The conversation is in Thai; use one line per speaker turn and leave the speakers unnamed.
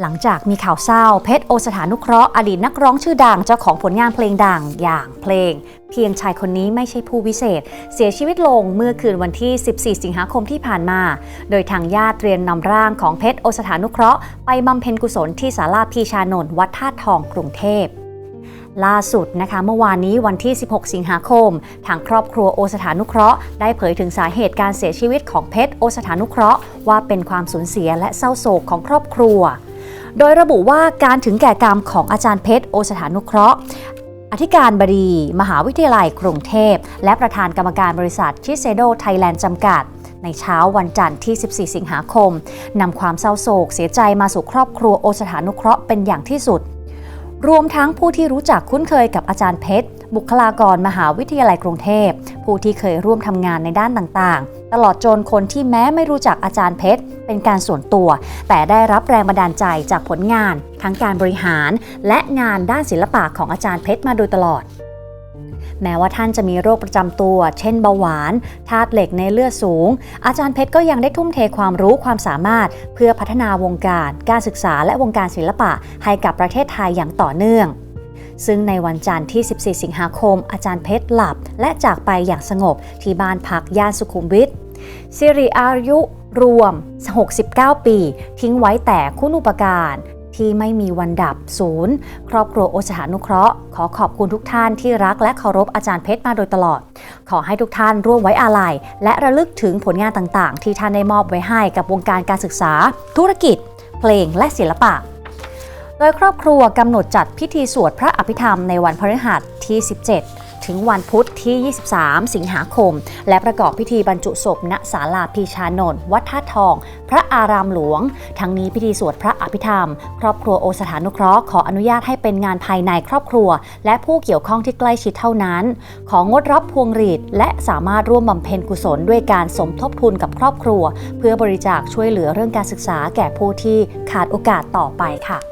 หลังจากมีข่าวเศร้าเพชรโอสถานุเคราะห์อดีตนักร้องชื่อดังเจ้าของผลงานเพลงดังอย่างเพลง เพียงชายคนนี้ไม่ใช่ผู้วิเศษ เสียชีวิตลงเมื่อคืนวันที่ 14 สิงหาคมที่ผ่านมา โดยทางญาติเตรียมนำร่างของเพชรโอสถานุเคราะห์ไปบำเพ็ญกุศลที่ศาลาพีชานนท์วัดท่าตุทองกรุงเทพล่าสุดนะคะเมื่อวานนี้วันที่ 16 สิงหาคม ทางครอบครัวโอสถานุเคราะห์ได้เผยถึงสาเหตุการเสียชีวิตของเพชรโอสถานุเคราะห์ว่าเป็นความสูญเสียและเศร้าโศกของครอบครัว โดยระบุว่าการถึงแก่กรรมของอาจารย์เพชรโอสถานุเคราะห์อธิการบดี มหาวิทยาลัยกรุงเทพ และประธานกรรมการบริษัทชิเซโดไทยแลนด์จำกัด ในเช้าวันจันทร์ที่ 14 สิงหาคมนำความเศร้าโศกเสียใจมาสู่ครอบครัวโอสถานุเคราะห์เป็นอย่างที่สุด รวมทั้งผู้ที่รู้จักคุ้นเคยกับอาจารย์เพชร บุคลากรมหาวิทยาลัยกรุงเทพ ผู้ที่เคยร่วมทำงานในด้านต่างๆ ตลอดจนคนที่แม้ไม่รู้จักอาจารย์เพชร เป็นการส่วนตัว แต่ได้รับแรงบันดาลใจจากผลงาน ทั้งการบริหาร และงานด้านศิลปะของอาจารย์เพชรมาโดยตลอด แม้ว่าท่านจะมีโรคประจำตัว เช่นเบาหวานธาตุเหล็กในเลือดสูง อาจารย์เพชรก็ยังได้ทุ่มเทความรู้ความสามารถ เพื่อพัฒนาวงการ การศึกษาและวงการศิลปะ ให้กับประเทศไทยอย่างต่อเนื่องซึ่งในวันจันทร์ที่ 14 สิงหาคม อาจารย์เพชรหลับ และจากไปอย่างสงบที่บ้านพักย่านสุขุมวิทสิริอายุรวม 69 ปี ทิ้งไว้แต่คุณูปการ ที่ไม่มีวันดับศูนย์ ครอบครัวโอสถานุเคราะห์ ขอขอบคุณทุกท่านที่รักและเคารพอาจารย์เพชรมาโดยตลอด ขอให้ทุกท่านร่วมไว้อาลัย และระลึกถึงผลงานต่างๆ ที่ท่านได้มอบไว้ให้กับวงการการศึกษา ธุรกิจ เพลงและศิลปะ โดยครอบครัวกำหนดจัดพิธีสวดพระอภิธรรมในวันพฤหัสที่ 17 ถึงวันพุธที่ 23 สิงหาคม และประกอบพิธีบรรจุศพณศาลาพีชานนท์วัดท่าทอง พระอารามหลวง ทั้งนี้พิธีสวดพระอภิธรรม ครอบครัวโอสถานุเคราะห์ขออนุญาตให้เป็นงานภายในครอบครัว และผู้เกี่ยวข้องที่ใกล้ชิดเท่านั้น ของงดรับพวงหรีดและสามารถร่วมบำเพ็ญกุศลด้วยการสมทบทุนกับครอบครัว เพื่อบริจาคช่วยเหลือเรื่องการศึกษาแก่ผู้ที่ขาดโอกาสต่อไปค่ะ